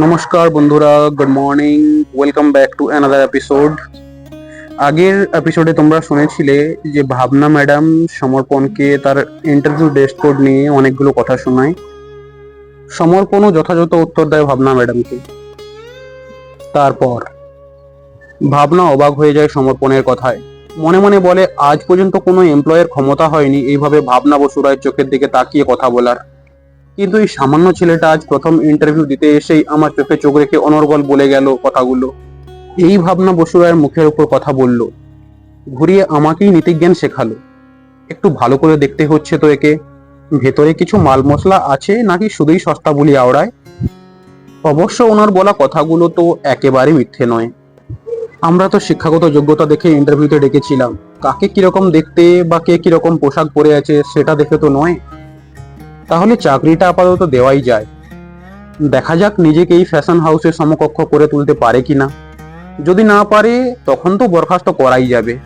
নমস্কার বন্ধুরা good morning welcome back to another episode আগের এপিসোডে তোমরা শুনেছিলে যে ভাবনা ম্যাডাম সমর্পণকে তার ইন্টারভিউ ডেস্ক কোড নিয়ে অনেকগুলো কথা শোনায়। সমর্পণও যথাযথ উত্তর দেয় ভাবনা ম্যাডামকে তারপর, ভাবনা অবাক হয়ে যায় সমর্পণের কথায়। মনে মনে বলে, আজ পর্যন্ত কোনো এমপ্লয়ের ক্ষমতা হয়নি। এইভাবে ভাবনা বসু রায়ের চোখের দিকে তাকিয়ে কথা বলার। কিন্তু এই সামান্য ছেলেটা আজ প্রথম ইন্টারভিউ দিতে এসেই আমার চোখে চোখ রেখে অনর্গল বলে গেল কথাগুলো। এই ভাবনা বসুরায়ের মুখের উপর কথা বলল। ঘুরিয়ে আমাকেই নীতিজ্ঞান শেখালো। একটু ভালো করে দেখতে হচ্ছে তো একে। ভেতরে কিছু মাল মশলা আছে নাকি শুধুই সস্তা বলি আওড়ায়? অবশ্য ওনার বলা কথাগুলো তো একেবারে মিথ্যে নয়। আমরা তো শিক্ষাগত যোগ্যতা দেখে ইন্টারভিউতে ডেকেছিলাম। কাকে কীরকম দেখতে বা কে কীরকম পোশাক পরে আছে সেটা দেখে তো নয়। তাহলে চাকরিটা আপাতত দেওয়াই যায়। দেখা যাক নিজেকে এই ফ্যাশন হাউসের সমকক্ষ করে তুলতে পারে কি না যদি না পারে, তখন তো বরখাস্ত করাই যাবে।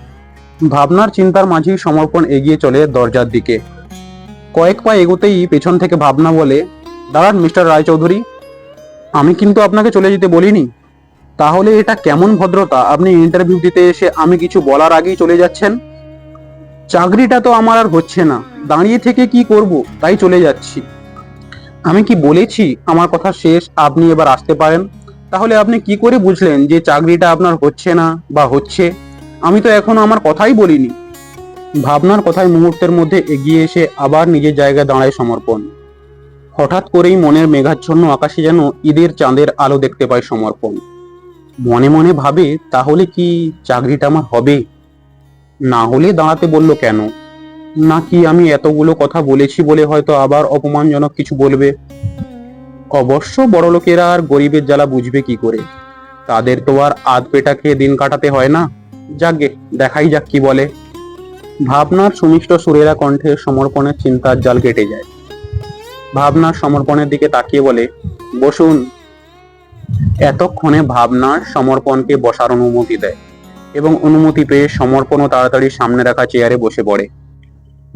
ভাবনার চিন্তার মাঝেই সমর্পণ এগিয়ে চলে দরজার দিকে। কয়েক পা এগোতেই পেছন থেকে ভাবনা বলে, দাঁড়ান, মিস্টার রায়চৌধুরী, আমি কিন্তু আপনাকে চলে যেতে বলিনি। তাহলে এটা কেমন ভদ্রতা? আপনি ইন্টারভিউ দিতে এসে আমি কিছু বলার আগেই চলে যাচ্ছেন? চাকরিটা তো আমার আর হচ্ছে না। দাঁড়িয়ে থেকে কি করব, তাই চলে যাচ্ছি। আমি কি বলেছি আমার কথা শেষ, আপনি এবার আসতে পারেন? তাহলে আপনি কি করে বুঝলেন যে চাকরিটা আপনার হচ্ছে না বা হচ্ছে? আমি তো এখনও আমার কথাই বলিনি। ভাবনার কথায় মুহূর্তের মধ্যে এগিয়ে এসে আবার নিজের জায়গায় দাঁড়ায় সমর্পণ। হঠাৎ করেই মনের মেঘাচ্ছন্ন আকাশে যেন ঈদের চাঁদের আলো দেখতে পায় সমর্পণ। মনে মনে ভাবে, তাহলে কি চাকরিটা আমার হবে? না হলে দাঁড়াতে বলল কেন? নাকি আমি এতগুলো কথা বলেছি বলে হয়তো আবার অপমানজনক কিছু বলবে? অবশ্য বড় লোকেরা আর গরিবের জ্বালা বুঝবে কি করে? তাদের তো আর আধ পেটা খেয়ে দিন কাটাতে হয় না। যাকে দেখাই যাক কি বলে। ভাবনার সুমিষ্ট সুরেরা কণ্ঠে সমর্পণের চিন্তার জাল কেটে যায়। ভাবনার সমর্পণের দিকে তাকিয়ে বলে, বসুন। এতক্ষণে ভাবনার সমর্পণকে বসার অনুমতি দেয়। এবং অনুমতি পেয়ে সমর্পণও তাড়াতাড়ি সামনে রাখা চেয়ারে বসে পড়ে।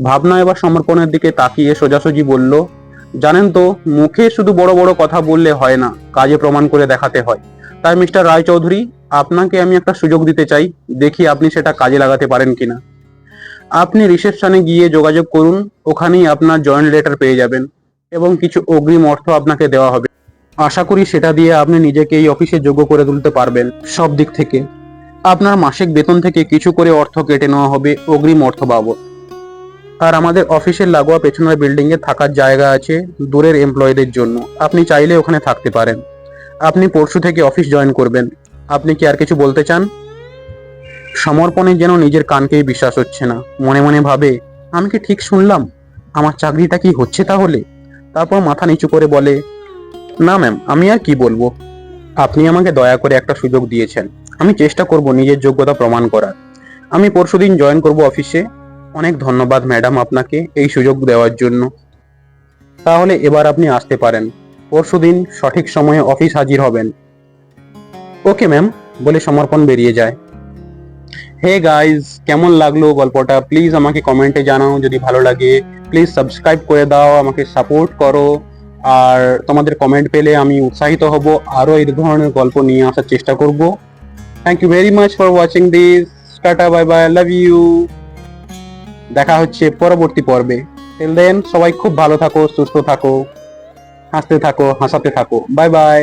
ভাবনা এবার সমর্পণের দিকে তাকিয়ে সোজাসুজি বলল, জানেন তো, মুখে শুধু বড় বড় কথা বললে হয় না, কাজে প্রমাণ করে দেখাতে হয়। তাই মিস্টার রায়চৌধুরী, আপনাকে আমি একটা সুযোগ দিতে চাই, দেখি আপনি সেটা কাজে লাগাতে পারেন কিনা। আপনি রিসেপশনে গিয়ে যোগাযোগ করুন, ওখানেই আপনার জয়েন্ট লেটার পেয়ে যাবেন এবং কিছু অগ্রিম অর্থ আপনাকে দেওয়া হবে। আশা করি সেটা দিয়ে আপনি নিজেকে এই অফিসে যোগ্য করে তুলতে পারবেন সব দিক থেকে। আপনার মাসিক বেতন থেকে কিছু করে অর্থ কেটে নেওয়া হবে অগ্রিম অর্থ বাবদ। আর আমাদের অফিসের লাগোয়া পেছনের বিল্ডিং এ থাকার জায়গা আছে দূরের এমপ্লয়ীদের জন্য। আপনি চাইলে ওখানে থাকতে পারেন। আপনি পরশু থেকে অফিস জয়েন করবেন। আপনি কি আর কিছু বলতে চান? সমর্পণে যেন নিজের কানকেই বিশ্বাস হচ্ছে না। মনে মনে ভাবে, আমি কি ঠিক শুনলাম? আমার চাকরিটা কি হচ্ছে তাহলে? তারপর মাথা নিচু করে বলে, না ম্যাম আমি আর কি বলব? আপনি আমাকে দয়া করে একটা সুযোগ দিয়েছেন। আমি চেষ্টা করব নিজের যোগ্যতা প্রমাণ করার। আমি পরশুদিন জয়েন করব অফিসে অনেক ধন্যবাদ ম্যাডাম আপনাকে এই সুযোগ দেওয়ার জন্য। তাহলে এবার আপনি আসতে পারেন। পরশুদিন সঠিক সময়ে অফিস হাজির হবেন। ওকে ম্যাম বলে সমর্পণ বেরিয়ে যায়। হে গাইজ কেমন লাগল গল্পটা? প্লিজ আমাকে কমেন্টে জানাও। যদি ভালো লাগে প্লিজ সাবস্ক্রাইব করে দাও, আমাকে সাপোর্ট করো। আর তোমাদের কমেন্ট পেলে আমি উৎসাহিত হব। আরও এই ধরনের গল্প নিয়ে আসার চেষ্টা করব। Thank you very much for watching this tata bye bye love you দেখা হচ্ছে পরবর্তী পর্বে। টিল দেন সবাই খুব ভালো থাকো, সুস্থ থাকো, হাসতে থাকো, হাসাতে থাকো। Bye bye